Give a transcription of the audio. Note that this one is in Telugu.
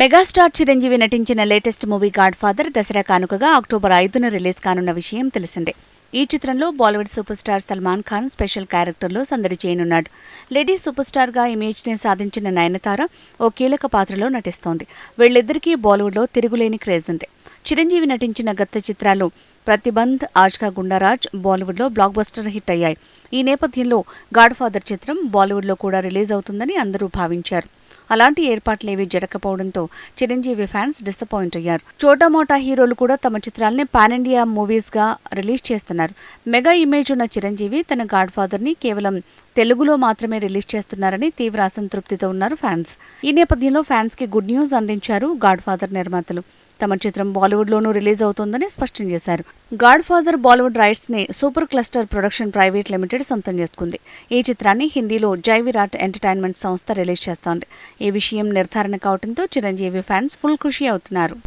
మెగాస్టార్ చిరంజీవి నటించిన latest movie god father Dasara కానుకగా అక్టోబర్ ఐదున రిలీజ్ కానున్న విషయం తెలిసిందే. ఈ చిత్రంలో Bollywood super star Salman Khan special క్యారెక్టర్లో సందడి చేయనున్నాడు. లేడీ సూపర్ స్టార్గా ఇమేజ్ని సాధించిన నయనతార ఓ కీలక పాత్రలో నటిస్తోంది. వీళ్ళిద్దరికీ బాలీవుడ్లో తిరుగులేని క్రేజ్ ఉంది. చిరంజీవి నటించిన గత చిత్రాలు ప్రతిబంధ్ ఆజ్కా గుండారాజ్ బాలీవుడ్లో బ్లాక్ బస్టర్ హిట్ అయ్యాయి. ఈ నేపథ్యంలో గాడ్ ఫాదర్ చిత్రం బాలీవుడ్లో కూడా రిలీజ్ అవుతుందని అందరూ భావించారు. అలాంటి ఏర్పాట్లేవీ జరగకపోవడంతో చిరంజీవి ఫ్యాన్స్ డిసప్పాయింట్ అయ్యారు. చోటామోటా హీరోలు కూడా తమ చిత్రాల్ని పాన్ ఇండియా మూవీస్గా రిలీజ్ చేస్తున్నారు. మెగా ఇమేజ్ ఉన్న చిరంజీవి తన గాడ్ ఫాదర్ని కేవలం తెలుగులో మాత్రమే రిలీజ్ చేస్తున్నారని తీవ్ర అసంతృప్తితో ఉన్నారు ఫ్యాన్స్. ఈ నేపథ్యంలో ఫ్యాన్స్కి గుడ్ న్యూస్ అందించారు గాడ్ ఫాదర్ నిర్మాతలు. తమ చిత్రం బాలీవుడ్లోనూ రిలీజ్ అవుతోందని స్పష్టం చేశారు. God father Bollywood రైట్స్ని super cluster production private limited సొంతం చేసుకుంది. ఈ చిత్రాన్ని హిందీలో జై విరాట్ ఎంటర్టైన్మెంట్ సంస్థ రిలీజ్ చేస్తోంది. ఈ విషయం నిర్ధారణ కావడంతో చిరంజీవి ఫ్యాన్స్ ఫుల్ ఖుషి అవుతున్నారు.